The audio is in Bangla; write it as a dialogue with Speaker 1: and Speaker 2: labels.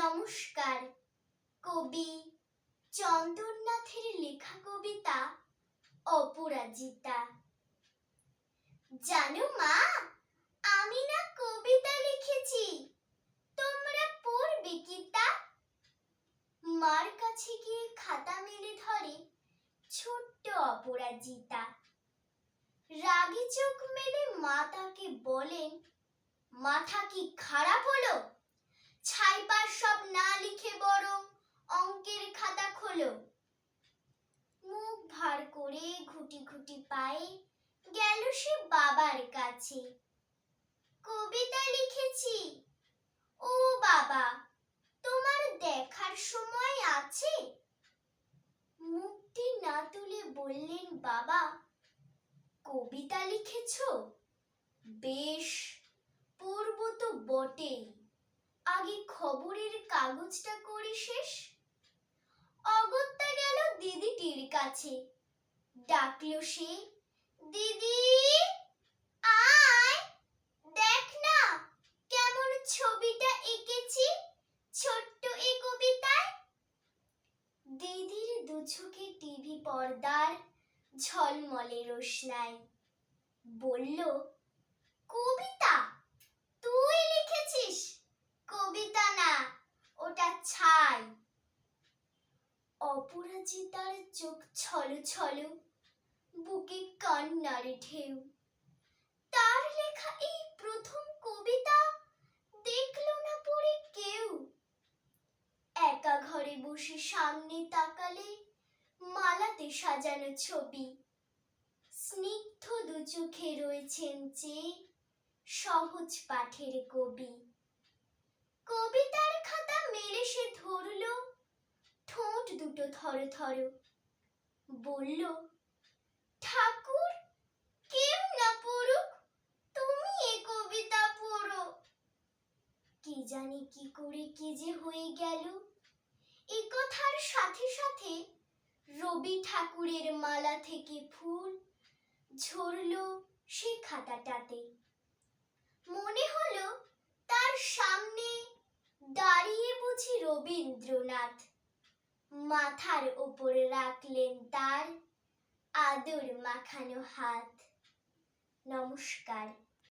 Speaker 1: নমস্কার। কবি চন্দননাথের লেখা কবিতা অপরাজিতা। জানো মা, আমি না কবিতা লিখেছি, তোমরা পড়বে কি তা? মার কাছে গিয়ে খাতা মেলে ধরে ছোট্ট অপরাজিতা। রাগী চোখ মেলে মা তাকে বলেন, মাথা কি খারাপ হলো? ছাইপার সব না লিখে বরং অঙ্কের খোলো মুখ ভার করে ঘুটি ঘুটি পায়ে গেল সে বাবার কাছে। কবিতা লিখেছি, ও বাবা, তোমার দেখার সময় আছে? মুখটি না তুলে বললেন, বাবা, কবিতা লিখেছ? বেশ, পড়ব তো বটেই। আগে খবরের কাগজটা করি শেষ অগত্যা গেল দিদিটির কাছে। ডাকল সে, দিদি, আয়, দেখ না কেমন ছবিটা এঁকেছি ছোট্ট এই কবিতায়। দিদির দু চোখে টিভি পর্দার ঝলমলে রোশনাই বলল কবিতা তুই লিখেছিস কবিতা না ওটা ছাই অপরাজিতার চোখ ছলো ছলো, বুকে কান্নার ঢেউ। তার লেখা এই প্রথম কবিতা দেখল না পড়ে কেউ। একা ঘরে বসে সামনে তাকালে মালাতে সাজানো ছবি। স্নিগ্ধ দু চোখে রয়েছেন যে সহজ পাঠের কবি। কবিতার খাতা মেলে সে ধরল ঠোঁট দুটো থর থর বলল, ঠাকুর, কেউ না পড়ুক, তুমি এ কবিতা পড়ো। কি জানি কি করে কি যে হয়ে গেল। এ কথার সাথে সাথে রবি ঠাকুরের মালা থেকে ফুল ঝরল সে খাতাটাতে। মনে হলো তার সামনে দাঁড়িয়ে বুঝি রবীন্দ্রনাথ। মাথার উপরে রাখলেন তার আদর মাখানো হাত। নমস্কার।